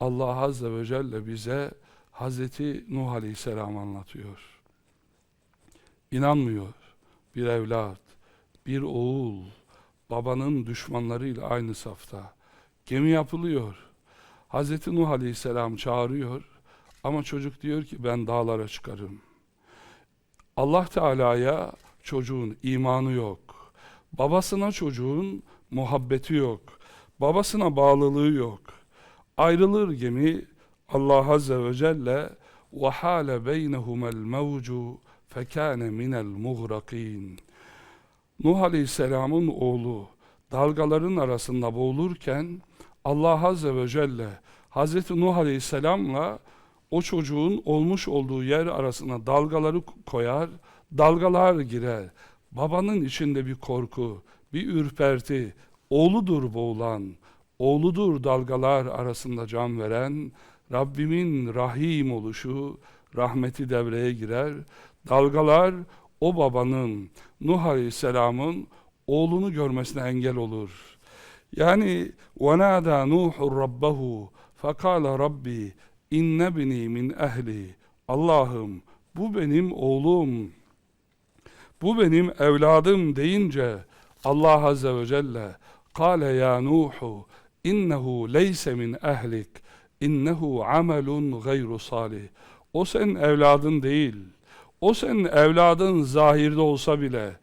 Allah Azze ve Celle bize Hazreti Nuh Aleyhisselam anlatıyor. İnanmıyor. Bir evlat, bir oğul, babanın düşmanlarıyla aynı safta. Gemi yapılıyor. Hazreti Nuh Aleyhisselam çağırıyor ama çocuk diyor ki ben dağlara çıkarım. Allah Teala'ya çocuğun imanı yok. Babasına çocuğun muhabbeti yok. Babasına bağlılığı yok. Ayrılır gemi Allah Azze ve Celle وَحَالَ بَيْنَهُمَا الْمَوْجُ فَكَانَ مِنَ الْمُغْرَقِينَ Nuh Aleyhisselam'ın oğlu dalgaların arasında boğulurken Allah Azze ve Celle Hazreti Nuh Aleyhisselam'la o çocuğun olmuş olduğu yer arasına dalgaları koyar, dalgalar girer. Babanın içinde bir korku, bir ürperti, oğludur boğulan, oğludur dalgalar arasında can veren, Rabbimin rahim oluşu, rahmeti devreye girer. Dalgalar o babanın, Nuh Aleyhisselam'ın oğlunu görmesine engel olur. Yani وَنَادَى نُوحُ رَبَّهُ فَقَالَ رَبِّي اِنَّ بِنِي مِنْ اَهْلِ Allah'ım bu benim oğlum, bu benim evladım deyince Allah Azze ve Celle قَالَ يَا نُوحُ innehu leyse min ehlik innehu amelun gayru salih. O senin evladın değil o senin evladın zahirde olsa bile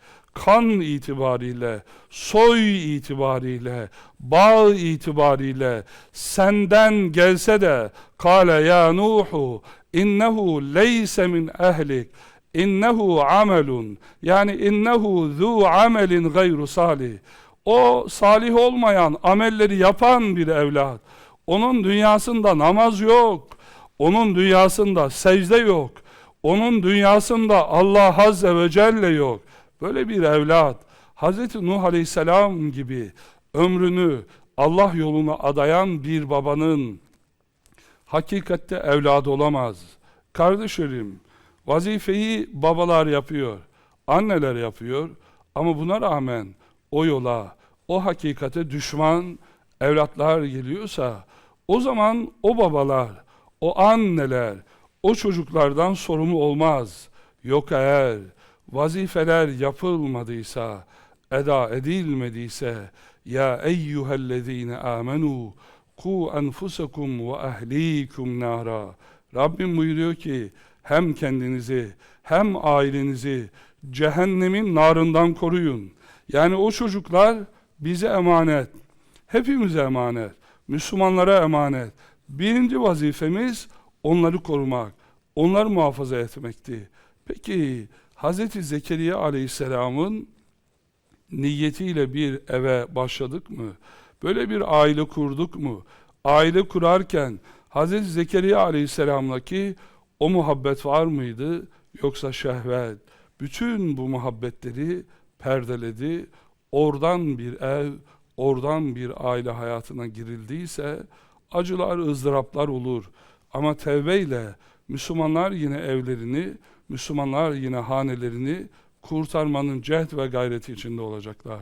kan itibariyle, soy itibariyle, bağ itibariyle senden gelse de kâle ya Nuhu innehu leyse min ehlik innehu amelun. Yani innehu zu amelin gayru salih o salih olmayan amelleri yapan bir evlat. Onun dünyasında namaz yok. Onun dünyasında secde yok. Onun dünyasında Allah Azze ve Celle yok. Böyle bir evlat Hz. Nuh Aleyhisselam gibi ömrünü Allah yoluna adayan bir babanın hakikatte evladı olamaz. Kardeşlerim, vazifeyi babalar yapıyor, anneler yapıyor. Ama buna rağmen o yola, o hakikate düşman evlatlar geliyorsa o zaman o babalar, o anneler, o çocuklardan sorumlu olmaz. Yok eğer vazifeler yapılmadıysa, eda edilmediyse ya eyyühellezine amenu ku enfusakum ve ehlikum nara Rabbim buyuruyor ki hem kendinizi hem ailenizi cehennemin narından koruyun. Yani o çocuklar bize emanet. Hepimize emanet. Müslümanlara emanet. Birinci vazifemiz onları korumak. Onları muhafaza etmekti. Peki Hz. Zekeriya aleyhisselamın niyetiyle bir eve başladık mı? Böyle bir aile kurduk mu? Aile kurarken Hz. Zekeriya aleyhisselamdaki o muhabbet var mıydı? Yoksa şehvet? Bütün bu muhabbetleri perdeledi. Oradan bir ev, oradan bir aile hayatına girildiyse acılar, ızdıraplar olur. Ama tevbeyle Müslümanlar yine evlerini, Müslümanlar yine hanelerini kurtarmanın cehd ve gayreti içinde olacaklar.